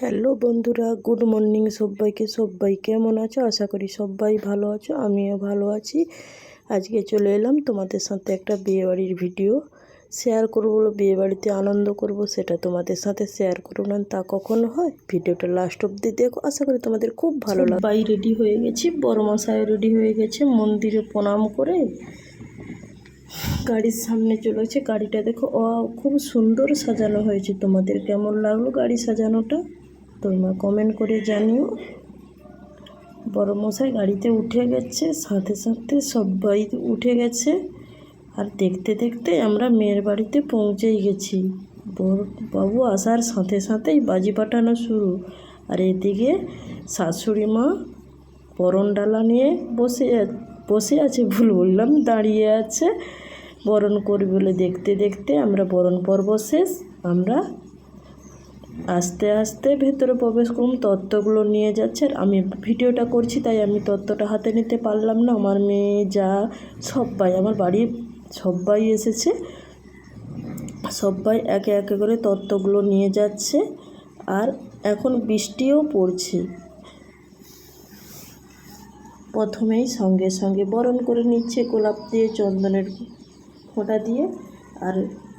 Hello বন্ধুরা, good morning সবাইকে, সবাই কেমন আছো? আশা করি সবাই ভালো আছো, আমিও ভালো আছি। আজকে চলে এলাম তোমাদের সাথে একটা বিয়েবাড়ির ভিডিও। শেয়ার করব বিয়েবাড়িতে আনন্দ করব, সেটা তোমাদের সাথে শেয়ার করব না, তা কখনো হয়? ভিডিওটা লাস্ট অবধি দেখো, আশা করি তোমাদের খুব ভালো লাগে বাই রেডি হয়ে গেছি, বড় মশাই রেডি হয়ে গেছে, মন্দিরে প্রণাম করে গাড়ির সামনে চলেছে গাড়িটা দেখো ও খুব সুন্দর সাজানো হয়েছে। তোমাদের কেমন লাগল গাড়ি সাজানোটা? তোমরা কমেন্ট করে জানিও। বড় মশাই গাড়িতে উঠে গেছে, সাথে সাথে সবাই উঠে গেছে। আর দেখতে দেখতে আমরা মেয়ের বাড়িতে পৌঁছেই গেছি। বাবু আসার সাথে সাথেই বাজি পাঠানো শুরু। আর এদিকে শাশুড়ি মা বরণ ডালা নিয়ে বসে বসে আছে ভুল বললাম, দাঁড়িয়ে আছে। বরণ করবে বলে দেখতে দেখতে আমরা বরণ পর্ব শেষ, আমরা আস্তে আস্তে ভেতরে প্রবেশ করুন, তত্ত্বগুলো নিয়ে যাচ্ছে। আর আমি ভিডিওটা করছি, তাই আমি তত্ত্বটা হাতে নিতে পারলাম না। আমার মেয়ে যা সবাই আমার বাড়ির সবাই এসেছে। সবাই একে একে করে তত্ত্বগুলো নিয়ে যাচ্ছে। আর এখন বৃষ্টিও পড়ছে। প্রথমেই সঙ্গে সঙ্গে বরণ করে নিচ্ছে, গোলাপ দিয়ে, চন্দনের ফোঁটা দিয়ে। আর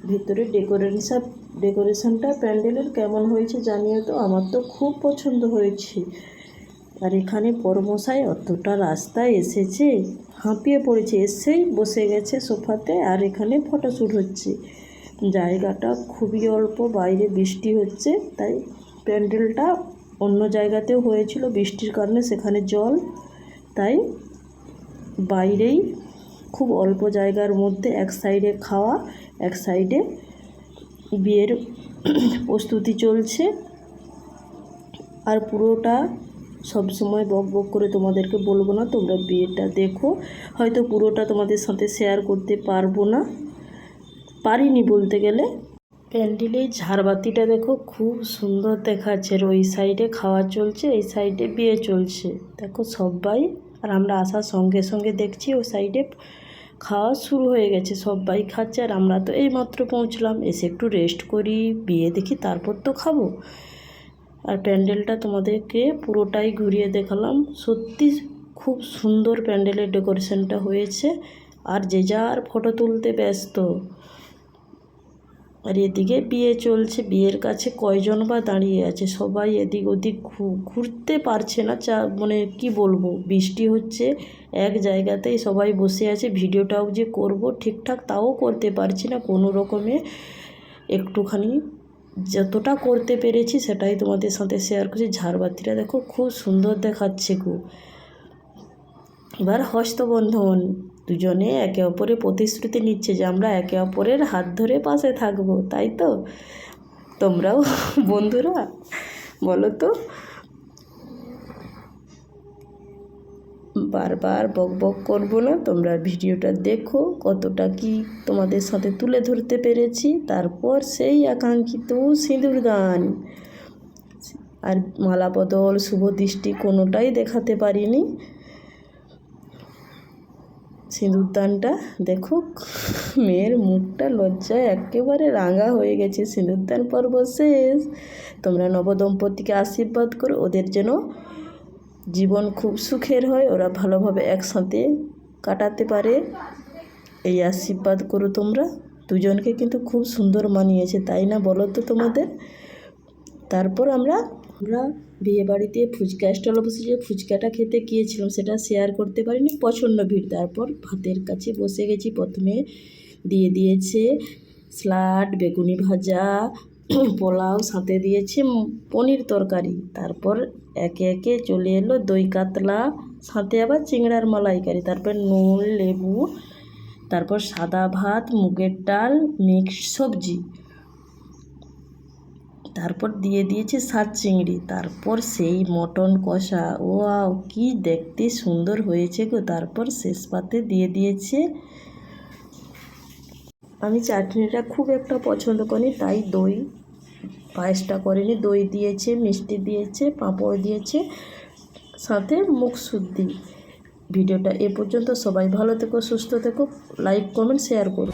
ভিতরে ডেকোরেশন ডেকোরেশনটা প্যান্ডেলের কেমন হয়েছে জানিও তো? আমার তো খুব পছন্দ হয়েছে। আর এখানে পরমশাই অতটা রাস্তায় এসেছে, হাঁপিয়ে পড়েছে, এসেই বসে গেছে সোফাতে আর এখানে ফটোশ্যুট হচ্ছে। জায়গাটা খুবই অল্প, বাইরে বৃষ্টি হচ্ছে, তাই প্যান্ডেলটা অন্য জায়গাতেও হয়েছিল বৃষ্টির কারণে, সেখানে জল, তাই বাইরেই খুব অল্প জায়গার মধ্যে এক সাইডে খাওয়া, এক সাইডে বিয়ের প্রস্তুতি চলছে। আর পুরোটা সব সময় বক বক করে তোমাদেরকে বলব না, তোমরা বিয়েটা দেখো। হয়তো পুরোটা তোমাদের সাথে শেয়ার করতে পারব না। পারিনি বলতে গেলে। প্যান্ডেলের ঝাড়বাতিটা দেখো, খুব সুন্দর দেখাচ্ছে। ওই সাইডে খাওয়া চলছে, এই সাইডে বিয়ে চলছে। দেখো সবাই আর আমরা আসার সঙ্গে সঙ্গে দেখছি ওই সাইডে খাওয়া শুরু হয়ে গেছে, সবাই খাচ্ছে আর আমরা তো এইমাত্র পৌঁছলাম। এসে একটু রেস্ট করি, বিয়ে দেখি, তারপর তো খাব। আর প্যান্ডেলটা তোমাদেরকে পুরোটাই ঘুরিয়ে দেখালাম। সত্যি খুব সুন্দর প্যান্ডেলের ডেকোরেশনটা হয়েছে। আর যে যার ফটো তুলতে ব্যস্ত। আর এদিকে বিয়ে চলছে, বিয়ের কাছে কয়জন বা দাঁড়িয়ে আছে? সবাই এদিক ওদিক ঘুরতে পারছে না, চা মানে কি বলব? বৃষ্টি হচ্ছে এক জায়গাতেই সবাই বসে আছে, ভিডিওটাও যে করব, ঠিকঠাক তাও করতে পারছি না কোনো রকমে। একটুখানি যতটা করতে পেরেছি সেটাই তোমাদের সাথে শেয়ার করছি। ঝাড়বাতিটা দেখো, খুব সুন্দর দেখাচ্ছে গো। এবার হস্তবন্ধন দুজনে একে অপরের প্রতিশ্রুতি নিচ্ছে যে আমরা একে অপরের হাত ধরে পাশে থাকব, তাই তো? তোমরাও বন্ধুরা, বলো তো? বারবার বক বক করব না, তোমরা ভিডিওটা দেখো কতটা কি তোমাদের সাথে তুলে ধরতে পেরেছি। তারপর সেই আকাঙ্ক্ষিত সিঁদুর দান আর মালা বদল শুভ দৃষ্টি কোনোটাই দেখাতে পারিনি। সিঁদুরদানটা দেখুক, মেয়ের মুখটা লজ্জায় একেবারে রাঙা হয়ে গেছে। সিঁদুরদান পর্ব শেষ। তোমরা নবদম্পতিকে আশীর্বাদ করো, ওদের যেন জীবন খুব সুখের হয়, ওরা ভালোভাবে একসাথে কাটাতে পারে। এই আশীর্বাদ করো তোমরা। দুজনকে কিন্তু খুব সুন্দর মানিয়েছে, তাই না বলো তো তোমাদের? তারপর আমরা আমরা বিয়ে বাড়িতে ফুচকা স্টল বসে যে ফুচকাটা খেতে গিয়েছিলাম, সেটা শেয়ার করতে পারিনি। প্রচণ্ড ভিড়। তারপর ভাতের কাছে বসে গেছি। প্রথমে দিয়ে দিয়েছে স্যালাড বেগুনি ভাজা, পোলাও, সাথে দিয়েছে পনির তরকারি। তারপর একে একে চলে এলো দই কাতলা, সাথে আবার চিংড়ার মালাইকারি। তারপর নুন, লেবু, তারপর সাদা ভাত, মুগের ডাল মিক্স সবজি। তারপর দিয়ে দিয়েছে সাত চিংড়ি, তারপর সেই মটন কষা। ও কি দেখতে সুন্দর হয়েছে গো। তারপর শেষ পাতে দিয়ে দিয়েছে। আমি চাটনিটা খুব একটা পছন্দ করি তাই দই, পায়েসটা করেনি। দই দিয়েছে, মিষ্টি দিয়েছে, পাঁপড় দিয়েছে, সাথে মুখ শুদ্ধি ভিডিওটা এ পর্যন্ত। সবাই ভালো থেকো, সুস্থ থেকো। লাইক, কমেন্ট, শেয়ার করো.